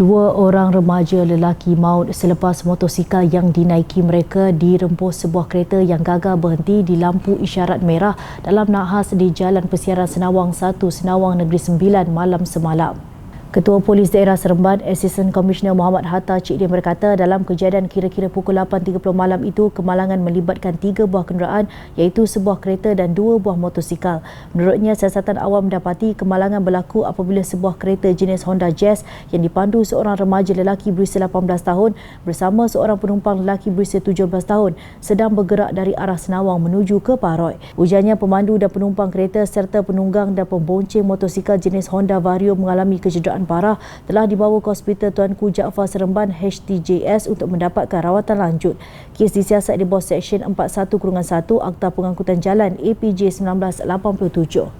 Dua orang remaja lelaki maut selepas motosikal yang dinaiki mereka dirempus sebuah kereta yang gagal berhenti di lampu isyarat merah dalam nahas di Jalan Persiaran Senawang 1, Senawang Negeri Sembilan malam semalam. Ketua Polis Daerah Seremban, Assistant Commissioner Muhammad Hatta Cik Din berkata dalam kejadian kira-kira pukul 8.30 malam itu kemalangan melibatkan tiga buah kenderaan iaitu sebuah kereta dan dua buah motosikal. Menurutnya, siasatan awam mendapati kemalangan berlaku apabila sebuah kereta jenis Honda Jazz yang dipandu seorang remaja lelaki berusia 18 tahun bersama seorang penumpang lelaki berusia 17 tahun sedang bergerak dari arah Senawang menuju ke Paroi. Ujarnya pemandu dan penumpang kereta serta penunggang dan pembonceng motosikal jenis Honda Vario mengalami kecederaan keadaan parah telah dibawa ke Hospital Tuanku Jaafar Seremban HTJS untuk mendapatkan rawatan lanjut. Kes disiasat di bawah Seksyen 41-1 Akta Pengangkutan Jalan APJ 1987.